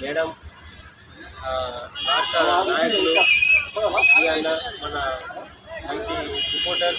Madam రాష్ట్ర నాయకులు మన మంచి రిపోర్టర్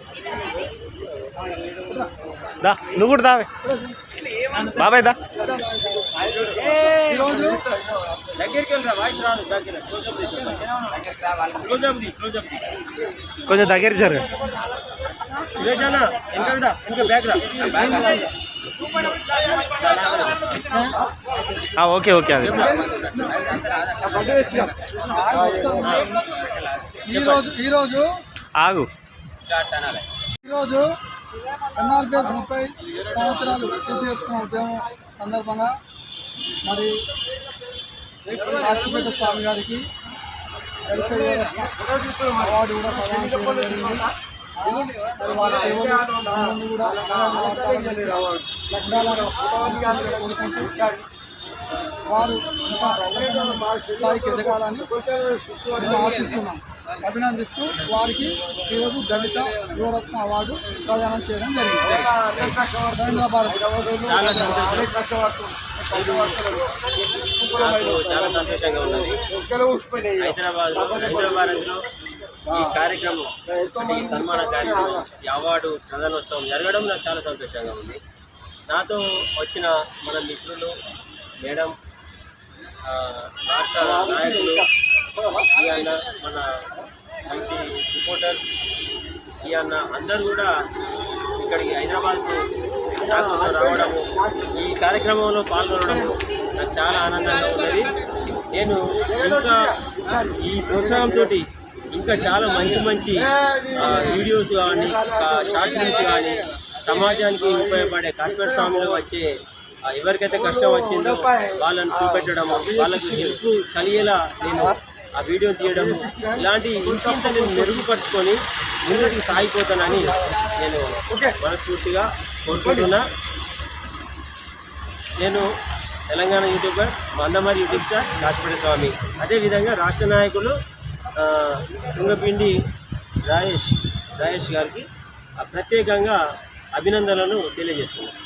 దా నువ్వు కూడా దా బాబాయ్ దా. ఈరోజు దగ్గరికి వెళ్ళరా వాయిస్ రాదు దగ్గర. క్లోజప్ క్లోజప్ కొంచెం దగ్గర సార్ సురేష్ అన్న వెనక కదా వెనక బ్యాక్ రా. ఓకే ఓకే అది. ఈరోజు ఈరోజు ఆగు. ఈరోజు ఎంఆర్పిఎస్ ముప్పై సంవత్సరాలు పూర్తి చేసుకున్న ఉద్యమం సందర్భంగా మరి రాసిపేట స్వామి గారికి అవార్డు కూడా ప్రదానం చేయడం జరిగింది. వారి సేవలు కూడా కోరుకుంటూ వారు స్థాయికి ఎదగాలని ఆశిస్తున్నాం. అభినందిస్తూ వారికి ఈరోజు దళిత యువరత్న అవార్డు ప్రదానం చేయడం జరిగింది. రవీంద్ర భారతి. చాలా సంతోషంగా ఉన్నది హైదరాబాద్ హైదరాబాద్ ఈ కార్యక్రమం ఈ సన్మాన కార్యక్రమం ఈ అవార్డు ప్రధానోత్సవం జరగడం నాకు చాలా సంతోషంగా ఉంది. నాతో వచ్చిన మన మిత్రులు మేడం రాష్ట్ర నాయకులు మన మంచి రిపోర్టర్ ఈ అన్న అందరూ కూడా ఇక్కడికి హైదరాబాద్కు రావడము ఈ కార్యక్రమంలో పాల్గొనడము నాకు చాలా ఆనందంగా ఉన్నది. నేను ఇంకా ఈ ప్రోత్సాహంతో ఇంకా చాలా మంచి మంచి వీడియోస్ కానీ షార్ట్ ఫిల్మ్స్ కానీ సమాజానికి ఉపయోగపడే కాశ్మీర్ స్వామిలో వచ్చే ఎవరికైతే కష్టం వచ్చిందో వాళ్ళని చూపెట్టడము వాళ్ళకి హెల్ప్ కలిగేలా నేను ఆ వీడియో తీయడము ఇలాంటి ఇంకింత నేను మెరుగుపరుచుకొని ముందుకు సాగిపోతానని నేను మనస్ఫూర్తిగా కోరుకుంటున్నా. నేను Telangana YouTuber Mandamarri YouTube star Kashmira Swamy. అదేవిధంగా రాష్ట్ర నాయకులు తుంగపిండి రాయేష్ రాయేష్ గారికి ఆ, ప్రత్యేకంగా అభినందనలు తెలియజేస్తున్నాను.